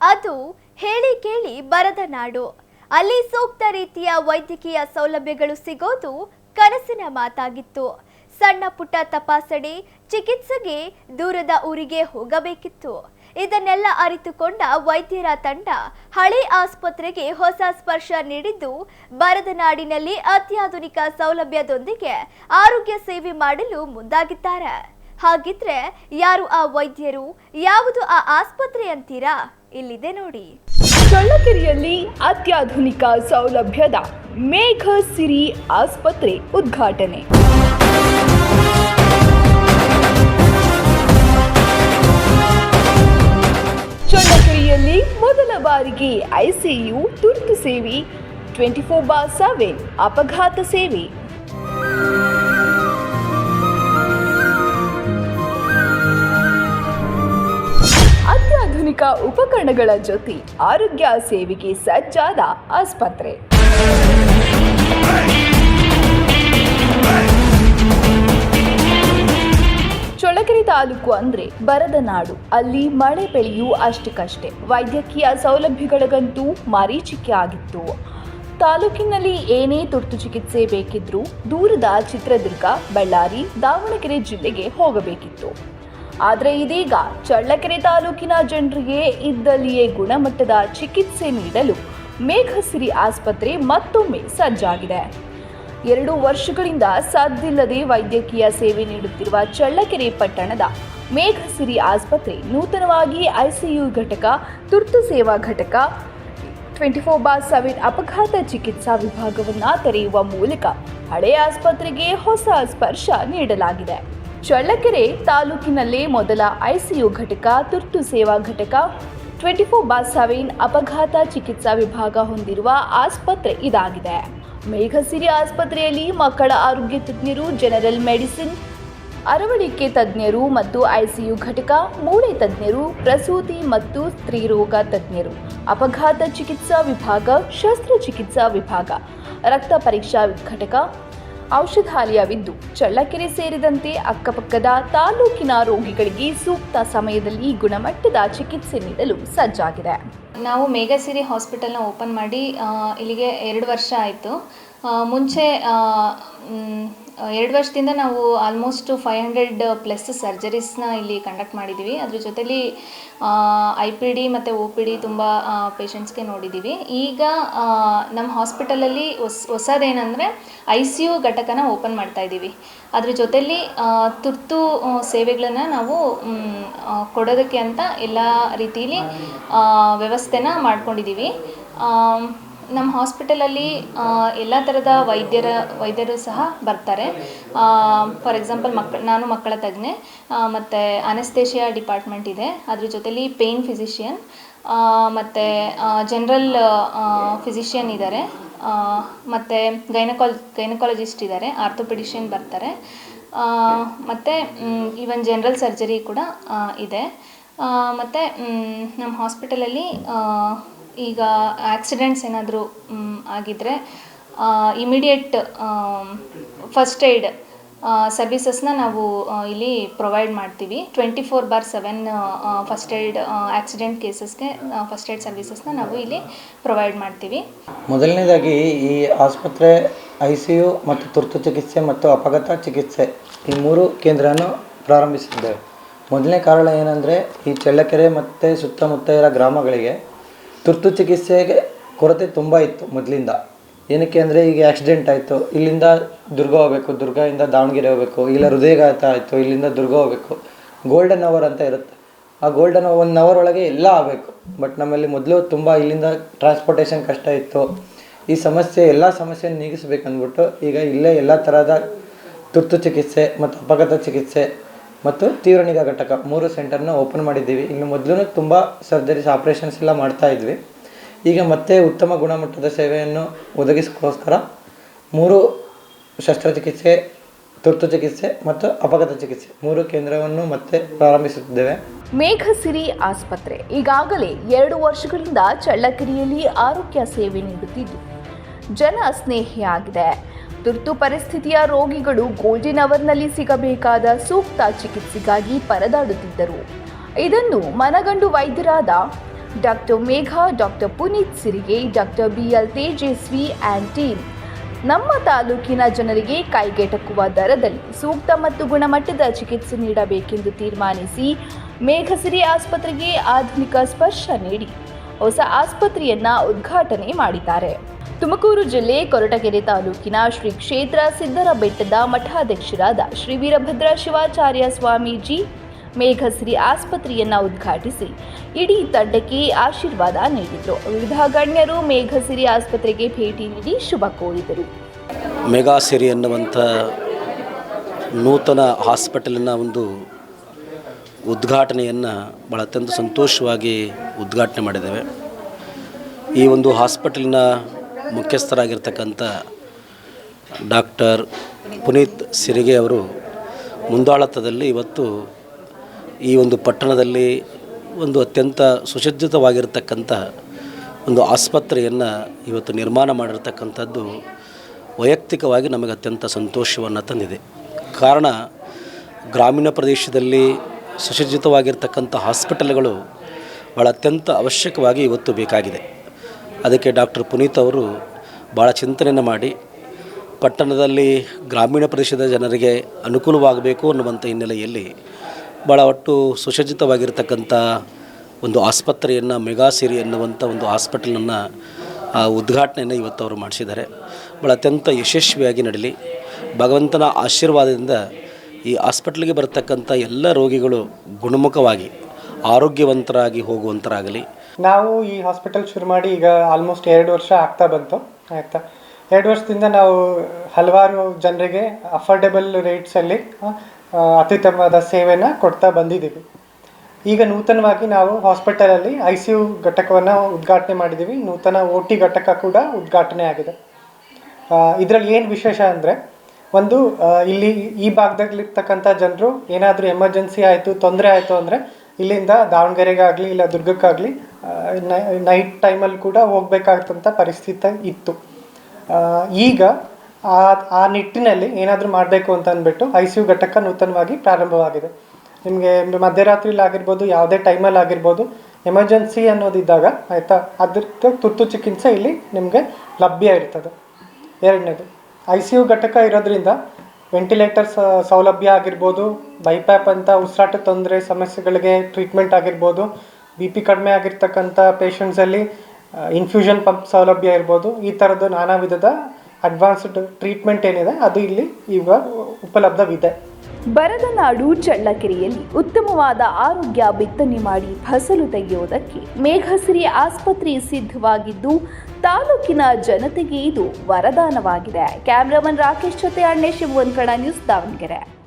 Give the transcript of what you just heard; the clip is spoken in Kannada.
ಅದು ಹೇಳಿ ಕೇಳಿ ಬರದ ನಾಡು. ಅಲ್ಲಿ ಸೂಕ್ತ ರೀತಿಯ ವೈದ್ಯಕೀಯ ಸೌಲಭ್ಯಗಳು ಸಿಗೋದು ಕನಸಿನ ಮಾತಾಗಿತ್ತು. ಸಣ್ಣ ಪುಟ್ಟ ತಪಾಸಣೆ, ಚಿಕಿತ್ಸೆಗೆ ದೂರದ ಊರಿಗೆ ಹೋಗಬೇಕಿತ್ತು. ಇದನ್ನೆಲ್ಲ ಅರಿತುಕೊಂಡ ವೈದ್ಯರ ತಂಡ ಹಳೆ ಆಸ್ಪತ್ರೆಗೆ ಹೊಸ ಸ್ಪರ್ಶ ನೀಡಿದ್ದು, ಬರದ ನಾಡಿನಲ್ಲಿ ಅತ್ಯಾಧುನಿಕ ಸೌಲಭ್ಯದೊಂದಿಗೆ ಆರೋಗ್ಯ ಸೇವೆ ಮಾಡಲು ಮುಂದಾಗಿದ್ದಾರೆ. ಹಾಗಿದ್ರೆ ಯಾರು ಆ ವೈದ್ಯರು? ಯಾವುದು ಆ ಆಸ್ಪತ್ರೆ ಅಂತೀರಾ? ಇಲ್ಲಿದೆ ನೋಡಿ. ಚಳ್ಳಕೆರೆಯಲ್ಲಿ ಅತ್ಯಾಧುನಿಕ ಸೌಲಭ್ಯದ ಮೇಘ ಸಿರಿ ಆಸ್ಪತ್ರೆ ಉದ್ಘಾಟನೆ. ಚಳ್ಳಕೆರೆಯಲ್ಲಿ ಮೊದಲ ಬಾರಿಗೆ ಐಸಿಯು ತುರ್ತು ಸೇವೆ ಟ್ವೆಂಟಿ ಫೋರ್ ಬಾರ್ ಸೆವೆನ್ ಅಪಘಾತ ಸೇವೆ. ಅತ್ಯಾಧುನಿಕ ಉಪಕರಣಗಳ ಜೊತೆ ಆರೋಗ್ಯ ಸೇವೆಗೆ ಸಜ್ಜಾದ ಆಸ್ಪತ್ರೆ. ಚಳ್ಳಕೆರೆ ತಾಲೂಕು ಅಂದ್ರೆ ಬರದ ನಾಡು ಅಲ್ಲಿ ಮಳೆ ಬೆಳೆಯೂ ಅಷ್ಟಕ್ಕಷ್ಟೇ. ವೈದ್ಯಕೀಯ ಸೌಲಭ್ಯಗಳಿಗಂತೂ ಮರೀಚಿಕೆ ಆಗಿತ್ತು. ತಾಲೂಕಿನಲ್ಲಿ ಏನೇ ತುರ್ತು ಚಿಕಿತ್ಸೆ ಬೇಕಿದ್ರೂ ದೂರದ ಚಿತ್ರದುರ್ಗ, ಬಳ್ಳಾರಿ, ದಾವಣಗೆರೆ ಜಿಲ್ಲೆಗೆ ಹೋಗಬೇಕಿತ್ತು. ಆದರೆ ಇದೀಗ ಚಳ್ಳಕೆರೆ ತಾಲೂಕಿನ ಜನರಿಗೆ ಇದ್ದಲ್ಲಿಯೇ ಗುಣಮಟ್ಟದ ಚಿಕಿತ್ಸೆ ನೀಡಲು ಮೇಘಸಿರಿ ಆಸ್ಪತ್ರೆ ಮತ್ತೊಮ್ಮೆ ಸಜ್ಜಾಗಿದೆ. ಎರಡು ವರ್ಷಗಳಿಂದ ಸದ್ದಿಲ್ಲದೆ ವೈದ್ಯಕೀಯ ಸೇವೆ ನೀಡುತ್ತಿರುವ ಚಳ್ಳಕೆರೆ ಪಟ್ಟಣದ ಮೇಘಸಿರಿ ಆಸ್ಪತ್ರೆ ನೂತನವಾಗಿ ಐಸಿಯು ಘಟಕ, ತುರ್ತು ಸೇವಾ ಘಟಕ, ಟ್ವೆಂಟಿ ಫೋರ್ ಬಾರ್ ಸೆವೆನ್ ಅಪಘಾತ ಚಿಕಿತ್ಸಾ ವಿಭಾಗವನ್ನು ತೆರೆಯುವ ಮೂಲಕ ಹಳೆಯ ಆಸ್ಪತ್ರೆಗೆ ಹೊಸ ಸ್ಪರ್ಶ ನೀಡಲಾಗಿದೆ. ಚಳ್ಳಕೆರೆ ತಾಲೂಕಿನಲ್ಲೇ ಮೊದಲ ಐಸಿಯು ಘಟಕ, ತುರ್ತು ಸೇವಾ ಘಟಕ ಟ್ವೆಂಟಿ ಫೋರ್ ಬಾ ಸೆವೆನ್ ಅಪಘಾತ ಚಿಕಿತ್ಸಾ ವಿಭಾಗ ಹೊಂದಿರುವ ಆಸ್ಪತ್ರೆ ಇದಾಗಿದೆ. ಮೇಘಸಿರಿ ಆಸ್ಪತ್ರೆಯಲ್ಲಿ ಮಕ್ಕಳ ಆರೋಗ್ಯ ತಜ್ಞರು, ಜನರಲ್ ಮೆಡಿಸಿನ್, ಅರವಳಿಕೆ ತಜ್ಞರು ಮತ್ತು ಐಸಿಯು ಘಟಕ, ಮೂಳೆ ತಜ್ಞರು, ಪ್ರಸೂತಿ ಮತ್ತು ಸ್ತ್ರೀರೋಗ ತಜ್ಞರು, ಅಪಘಾತ ಚಿಕಿತ್ಸಾ ವಿಭಾಗ, ಶಸ್ತ್ರಚಿಕಿತ್ಸಾ ವಿಭಾಗ, ರಕ್ತ ಪರೀಕ್ಷಾ ಘಟಕ ಔಷಧಾಲಯವಿದ್ದು ಚಳ್ಳಕೆರೆ ಸೇರಿದಂತೆ ಅಕ್ಕಪಕ್ಕದ ತಾಲೂಕಿನ ರೋಗಿಗಳಿಗೆ ಸೂಕ್ತ ಸಮಯದಲ್ಲಿ ಗುಣಮಟ್ಟದ ಚಿಕಿತ್ಸೆ ನೀಡಲು ಸಜ್ಜಾಗಿದೆ. ನಾವು ಮೇಘಸಿರಿ ಹಾಸ್ಪಿಟಲ್ನ ಓಪನ್ ಮಾಡಿ ಇಲ್ಲಿಗೆ ಎರಡು ವರ್ಷ ಆಯಿತು. ಮುಂಚೆ ಎರಡು ವರ್ಷದಿಂದ ನಾವು ಆಲ್ಮೋಸ್ಟ್ ಫೈವ್ ಹಂಡ್ರೆಡ್ ಪ್ಲಸ್ ಸರ್ಜರೀಸ್ನ ಇಲ್ಲಿ ಕಂಡಕ್ಟ್ ಮಾಡಿದ್ದೀವಿ ಅದ್ರ ಜೊತೆಲಿ ಐ ಪಿ ಡಿ ಮತ್ತು ಒ ಪಿ ಡಿ ತುಂಬ ಪೇಷಂಟ್ಸ್ಗೆ ನೋಡಿದ್ದೀವಿ ಈಗ ನಮ್ಮ ಹಾಸ್ಪಿಟಲಲ್ಲಿ ಹೊಸ, ಹೊಸದೇನೆಂದರೆ ಐ ಸಿ ಯು ಘಟಕನ ಓಪನ್ ಮಾಡ್ತಾ ಇದ್ದೀವಿ ಅದ್ರ ಜೊತೆಲಿ ತುರ್ತು ಸೇವೆಗಳನ್ನು ನಾವು ಕೊಡೋದಕ್ಕೆ ಅಂತ ಎಲ್ಲ ರೀತಿಯಲ್ಲಿ ವ್ಯವಸ್ಥೆನ ಮಾಡ್ಕೊಂಡಿದ್ದೀವಿ ನಮ್ಮ ಹಾಸ್ಪಿಟಲಲ್ಲಿ ಎಲ್ಲ ಥರದ ವೈದ್ಯರ, ವೈದ್ಯರು ಸಹ ಬರ್ತಾರೆ. ಫಾರ್ ಎಕ್ಸಾಂಪಲ್ ಮಕ್, ನಾನು ಮಕ್ಕಳ ತಜ್ಞೆ ಮತ್ತು ಅನೆಸ್ತೇಷಿಯಾ ಡಿಪಾರ್ಟ್ಮೆಂಟ್ ಇದೆ. ಅದ್ರ ಜೊತೆಲಿ ಪೇಯ್ನ್ ಫಿಸಿಷಿಯನ್ ಮತ್ತು ಜನರಲ್ ಫಿಸಿಷಿಯನ್ ಇದ್ದಾರೆ ಮತ್ತು ಗೈನಕಾಲ್, ಗೈನಕಾಲಜಿಸ್ಟ್ ಇದ್ದಾರೆ ಆರ್ಥೋಪೆಡಿಷಿಯನ್ ಬರ್ತಾರೆ. ಮತ್ತು ಈವನ್ ಜನರಲ್ ಸರ್ಜರಿ ಕೂಡ ಇದೆ. ಮತ್ತು ನಮ್ಮ ಹಾಸ್ಪಿಟಲಲ್ಲಿ ಈಗ ಆಕ್ಸಿಡೆಂಟ್ಸ್ ಏನಾದರೂ ಆಗಿದ್ದರೆ ಇಮಿಡಿಯೇಟ್ ಫಸ್ಟ್ ಏಡ್ ಸರ್ವಿಸಸ್ನ ನಾವು ಇಲ್ಲಿ ಪ್ರೊವೈಡ್ ಮಾಡ್ತೀವಿ. Twenty four bar seven first aid accident ಕೇಸಸ್ಗೆ first aid ಸರ್ವಿಸಸ್ನ ನಾವು ಇಲ್ಲಿ ಪ್ರೊವೈಡ್ ಮಾಡ್ತೀವಿ. ಮೊದಲನೇದಾಗಿ ಈ ಆಸ್ಪತ್ರೆ ಐ ಸಿ ಯು ಮತ್ತು ತುರ್ತು ಚಿಕಿತ್ಸೆ ಮತ್ತು ಅಪಘಾತ ಚಿಕಿತ್ಸೆ ಈ ಮೂರು ಕೇಂದ್ರವನ್ನು ಪ್ರಾರಂಭಿಸಿದ್ದೇವೆ ಮೊದಲನೇ ಕಾರಣ ಏನಂದರೆ ಈ ಚಳ್ಳಕೆರೆ ಮತ್ತು ಸುತ್ತಮುತ್ತ ಇರೋ ಗ್ರಾಮಗಳಿಗೆ ತುರ್ತು ಚಿಕಿತ್ಸೆಗೆ ಕೊರತೆ ತುಂಬ ಇತ್ತು ಮೊದಲಿಂದ. ಏನಕ್ಕೆ ಅಂದರೆ ಈಗ ಆಕ್ಸಿಡೆಂಟ್ ಆಯಿತು, ಇಲ್ಲಿಂದ ದುರ್ಗ ಹೋಗಬೇಕು, ದುರ್ಗದಿಂದ ದಾವಣಗೆರೆ ಹೋಗಬೇಕು, ಇಲ್ಲ ಹೃದಯಘಾತ ಆಯಿತು, ಇಲ್ಲಿಂದ ದುರ್ಗ ಹೋಗಬೇಕು. ಗೋಲ್ಡನ್ ಅವರ್ ಅಂತ ಇರುತ್ತೆ. ಆ ಗೋಲ್ಡನ್ ಒನ್ ಅವರ್ ಒಳಗೆ ಎಲ್ಲ ಆಗಬೇಕು. ಬಟ್ ನಮ್ಮಲ್ಲಿ ಮೊದಲು ತುಂಬ ಇಲ್ಲಿಂದ ಟ್ರಾನ್ಸ್ಪೋರ್ಟೇಷನ್ ಕಷ್ಟ ಇತ್ತು. ಈ ಸಮಸ್ಯೆ, ಎಲ್ಲ ಸಮಸ್ಯೆ ನೀಗಿಸ್ಬೇಕಂದ್ಬಿಟ್ಟು ಈಗ ಇಲ್ಲೇ ಎಲ್ಲ ಥರದ ತುರ್ತು ಚಿಕಿತ್ಸೆ ಮತ್ತು ಅಪಘಾತ ಚಿಕಿತ್ಸೆ ಮತ್ತು ತೀವ್ರ ನಿಗಾ ಘಟಕ ಮೂರು ಸೆಂಟರ್ನ ಓಪನ್ ಮಾಡಿದ್ದೀವಿ. ಇನ್ನು ಮೊದಲು ತುಂಬ ಸರ್ಜರೀಸ್, ಆಪ್ರೇಷನ್ಸ್ ಎಲ್ಲ ಮಾಡ್ತಾ ಇದ್ವಿ. ಈಗ ಮತ್ತೆ ಉತ್ತಮ ಗುಣಮಟ್ಟದ ಸೇವೆಯನ್ನು ಒದಗಿಸೋಕ್ಕೋಸ್ಕರ ಮೂರು ಶಸ್ತ್ರಚಿಕಿತ್ಸೆ, ತುರ್ತು ಚಿಕಿತ್ಸೆ ಮತ್ತು ಅಪಘಾತ ಚಿಕಿತ್ಸೆ ಮೂರು ಕೇಂದ್ರವನ್ನು ಮತ್ತೆ ಪ್ರಾರಂಭಿಸುತ್ತಿದ್ದೇವೆ. ಮೇಘಸಿರಿ ಆಸ್ಪತ್ರೆ ಈಗಾಗಲೇ ಎರಡು ವರ್ಷಗಳಿಂದ ಚಳ್ಳಕೆರೆಯಲ್ಲಿ ಆರೋಗ್ಯ ಸೇವೆ ನೀಡುತ್ತಿದ್ದು, ಜನ ಸ್ನೇಹಿಯಾಗಿದೆ. ತುರ್ತು ಪರಿಸ್ಥಿತಿಯ ರೋಗಿಗಳು ಗೋಲ್ಡನ್ ಅವರ್ನಲ್ಲಿ ಸಿಗಬೇಕಾದ ಸೂಕ್ತ ಚಿಕಿತ್ಸೆಗಾಗಿ ಪರದಾಡುತ್ತಿದ್ದರು. ಇದನ್ನು ಮನಗಂಡು ವೈದ್ಯರಾದ doctor Megha, doctor Puneeth Sirige, doctor B L Tejaswi and team. ನಮ್ಮ ತಾಲೂಕಿನ ಜನರಿಗೆ ಕೈಗೆಟಕುವ ದರದಲ್ಲಿ ಸೂಕ್ತ ಮತ್ತು ಗುಣಮಟ್ಟದ ಚಿಕಿತ್ಸೆ ನೀಡಬೇಕೆಂದು ತೀರ್ಮಾನಿಸಿ ಮೇಘಸಿರಿ ಆಸ್ಪತ್ರೆಗೆ ಆಧುನಿಕ ಸ್ಪರ್ಶ ನೀಡಿ ಹೊಸ ಆಸ್ಪತ್ರೆಯನ್ನ ಉದ್ಘಾಟನೆ ಮಾಡಿದ್ದಾರೆ. ತುಮಕೂರು ಜಿಲ್ಲೆ ಕೊರಟಗೆರೆ ತಾಲೂಕಿನ ಶ್ರೀ ಕ್ಷೇತ್ರ ಸಿದ್ದರ ಬೆಟ್ಟದ ಮಠಾಧ್ಯಕ್ಷರಾದ ಶ್ರೀ ವೀರಭದ್ರ ಶಿವಾಚಾರ್ಯ ಸ್ವಾಮೀಜಿ ಮೇಘಶ್ರೀ ಆಸ್ಪತ್ರೆಯನ್ನ ಉದ್ಘಾಟಿಸಿ ಇಡೀ ತಂಡಕ್ಕೆ ಆಶೀರ್ವಾದ ನೀಡಿದರು. ವಿವಿಧ ಗಣ್ಯರು ಮೇಘಸಿರಿ ಆಸ್ಪತ್ರೆಗೆ ಭೇಟಿ ನೀಡಿ ಶುಭ ಕೋರಿದರು. ಮೇಘಾಸಿರಿ ಸಿರಿ ಅನ್ನುವಂಥ ನೂತನ ಹಾಸ್ಪಿಟಲ್ನ ಒಂದು ಉದ್ಘಾಟನೆಯನ್ನು ಭಾಳ ಅತ್ಯಂತ ಸಂತೋಷವಾಗಿ ಉದ್ಘಾಟನೆ ಮಾಡಿದ್ದೇವೆ. ಈ ಒಂದು ಹಾಸ್ಪಿಟಲಿನ ಮುಖ್ಯಸ್ಥರಾಗಿರ್ತಕ್ಕಂಥ ಡಾಕ್ಟರ್ ಪುನೀತ್ ಸಿರಿಗೆ ಅವರು ಮುಂದಾಳತ್ವದಲ್ಲಿ ಇವತ್ತು ಈ ಒಂದು ಪಟ್ಟಣದಲ್ಲಿ ಒಂದು ಅತ್ಯಂತ ಸುಸಜ್ಜಿತವಾಗಿರ್ತಕ್ಕಂಥ ಒಂದು ಆಸ್ಪತ್ರೆಯನ್ನು ಇವತ್ತು ನಿರ್ಮಾಣ ಮಾಡಿರ್ತಕ್ಕಂಥದ್ದು ವೈಯಕ್ತಿಕವಾಗಿ ನಮಗೆ ಅತ್ಯಂತ ಸಂತೋಷವನ್ನು ತಂದಿದೆ. ಕಾರಣ ಗ್ರಾಮೀಣ ಪ್ರದೇಶದಲ್ಲಿ ಸುಸಜ್ಜಿತವಾಗಿರ್ತಕ್ಕಂಥ ಹಾಸ್ಪಿಟಲ್ಗಳು ಭಾಳ ಅತ್ಯಂತ ಅವಶ್ಯಕವಾಗಿ ಇವತ್ತು ಬೇಕಾಗಿದೆ. ಅದಕ್ಕೆ ಡಾಕ್ಟರ್ ಪುನೀತ್ ಅವರು ಭಾಳ ಚಿಂತನೆಯನ್ನು ಮಾಡಿ, ಪಟ್ಟಣದಲ್ಲಿ ಗ್ರಾಮೀಣ ಪ್ರದೇಶದ ಜನರಿಗೆ ಅನುಕೂಲವಾಗಬೇಕು ಅನ್ನುವಂಥ ಹಿನ್ನೆಲೆಯಲ್ಲಿ ಭಾಳ ಒಟ್ಟು ಸುಸಜ್ಜಿತವಾಗಿರ್ತಕ್ಕಂಥ ಒಂದು ಆಸ್ಪತ್ರೆಯನ್ನು ಮೆಗಾಸಿರಿ ಎನ್ನುವಂಥ ಒಂದು ಹಾಸ್ಪಿಟಲನ್ನು ಉದ್ಘಾಟನೆಯನ್ನು ಇವತ್ತು ಅವರು ಮಾಡಿಸಿದ್ದಾರೆ. ಭಾಳ ಅತ್ಯಂತ ಯಶಸ್ವಿಯಾಗಿ ನಡೀಲಿ. ಭಗವಂತನ ಆಶೀರ್ವಾದದಿಂದ ಈ ಹಾಸ್ಪಿಟ್ಲಿಗೆ ಬರತಕ್ಕಂಥ ಎಲ್ಲ ರೋಗಿಗಳು ಗುಣಮುಖವಾಗಿ ಆರೋಗ್ಯವಂತರಾಗಿ ಹೋಗುವಂತರಾಗಲಿ. ನಾವು ಈ ಹಾಸ್ಪಿಟಲ್ ಶುರು ಮಾಡಿ ಈಗ ಆಲ್ಮೋಸ್ಟ್ ಎರಡು ವರ್ಷ ಆಗ್ತಾ ಬಂತು, ಆಯಿತಾ? ಎರಡು ವರ್ಷದಿಂದ ನಾವು ಹಲವಾರು ಜನರಿಗೆ ಅಫೋರ್ಡೆಬಲ್ ರೇಟ್ಸಲ್ಲಿ ಅತ್ಯುತ್ತಮವಾದ ಸೇವೆನ ಕೊಡ್ತಾ ಬಂದಿದ್ದೀವಿ. ಈಗ ನೂತನವಾಗಿ ನಾವು ಹಾಸ್ಪಿಟಲಲ್ಲಿ ಐ ಸಿ ಯು ಘಟಕವನ್ನು ಉದ್ಘಾಟನೆ ಮಾಡಿದ್ದೀವಿ. ನೂತನ ಓ ಟಿ ಘಟಕ ಕೂಡ ಉದ್ಘಾಟನೆ ಆಗಿದೆ. ಇದರಲ್ಲಿ ಏನು ವಿಶೇಷ ಅಂದರೆ ಒಂದು ಇಲ್ಲಿ ಈ ಭಾಗದಲ್ಲಿರ್ತಕ್ಕಂಥ ಜನರು ಏನಾದರೂ ಎಮರ್ಜೆನ್ಸಿ ಆಯಿತು, ತೊಂದರೆ ಆಯಿತು ಅಂದರೆ ಇಲ್ಲಿಂದ ದಾವಣಗೆರೆಗಾಗಲಿ ಇಲ್ಲ ದುರ್ಗಕ್ಕಾಗಲಿ ನೈಟ್ ಟೈಮಲ್ಲಿ ಕೂಡ ಹೋಗ್ಬೇಕಾಗ್ತಂಥ ಪರಿಸ್ಥಿತಿ ಇತ್ತು. ಈಗ ಆ ಆ ನಿಟ್ಟಿನಲ್ಲಿ ಏನಾದರೂ ಮಾಡಬೇಕು ಅಂತ ಅಂದ್ಬಿಟ್ಟು ಐ ಸಿ ಯು ಘಟಕ ನೂತನವಾಗಿ ಪ್ರಾರಂಭವಾಗಿದೆ. ನಿಮಗೆ ಮಧ್ಯರಾತ್ರಿಲಿ ಆಗಿರ್ಬೋದು, ಯಾವುದೇ ಟೈಮಲ್ಲಿ ಆಗಿರ್ಬೋದು, ಎಮರ್ಜೆನ್ಸಿ ಅನ್ನೋದಿದ್ದಾಗ ಆಯಿತಾ, ಅದಕ್ಕೆ ತುರ್ತು ಚಿಕಿತ್ಸೆ ಇಲ್ಲಿ ನಿಮಗೆ ಲಭ್ಯ ಇರ್ತದೆ. ಎರಡನೇದು. ಐ ಸಿ ಯು ಘಟಕ ಇರೋದ್ರಿಂದ ವೆಂಟಿಲೇಟರ್ ಸೌಲಭ್ಯ ಆಗಿರ್ಬೋದು ಬೈಪ್ಯಾಪ್ ಅಂತ ಉಸಿರಾಟ ತೊಂದರೆ ಸಮಸ್ಯೆಗಳಿಗೆ ಟ್ರೀಟ್ಮೆಂಟ್ ಆಗಿರ್ಬೋದು ಬಿ ಪಿ ಕಡಿಮೆ ಆಗಿರ್ತಕ್ಕಂಥ ಪೇಷಂಟ್ಸಲ್ಲಿ ಇನ್ಫ್ಯೂಷನ್ ಪಂಪ್ ಸೌಲಭ್ಯ ಇರ್ಬೋದು, ಈ ಥರದ್ದು ನಾನಾ ವಿಧದ ಅಡ್ವಾನ್ಸ್ಡ್ ಟ್ರೀಟ್ಮೆಂಟ್ ಏನಿದೆ, ಅದು ಇಲ್ಲಿ ಈಗ ಉಪಲಬ್ಧವಿದೆ. ಬರದ ನಾಡು ಚಳ್ಳಕೆರೆಯಲ್ಲಿ ಉತ್ತಮವಾದ ಆರೋಗ್ಯ ಬಿತ್ತನೆ ಮಾಡಿ ಫಸಲು ತೆಗೆಯುವುದಕ್ಕೆ ಮೇಘಸಿರಿ ಆಸ್ಪತ್ರೆ ಸಿದ್ಧವಾಗಿದ್ದು, ತಾಲೂಕಿನ ಜನತೆಗೆ ಇದು ವರದಾನವಾಗಿದೆ. ಕ್ಯಾಮ್ರಾಮನ್ ರಾಕೇಶ್ ಜೊತೆ ಅಣ್ಣೇಶ್ ಶಿವನ್ ಕಣ ನ್ಯೂಸ್ ದಾವಣಗೆರೆ.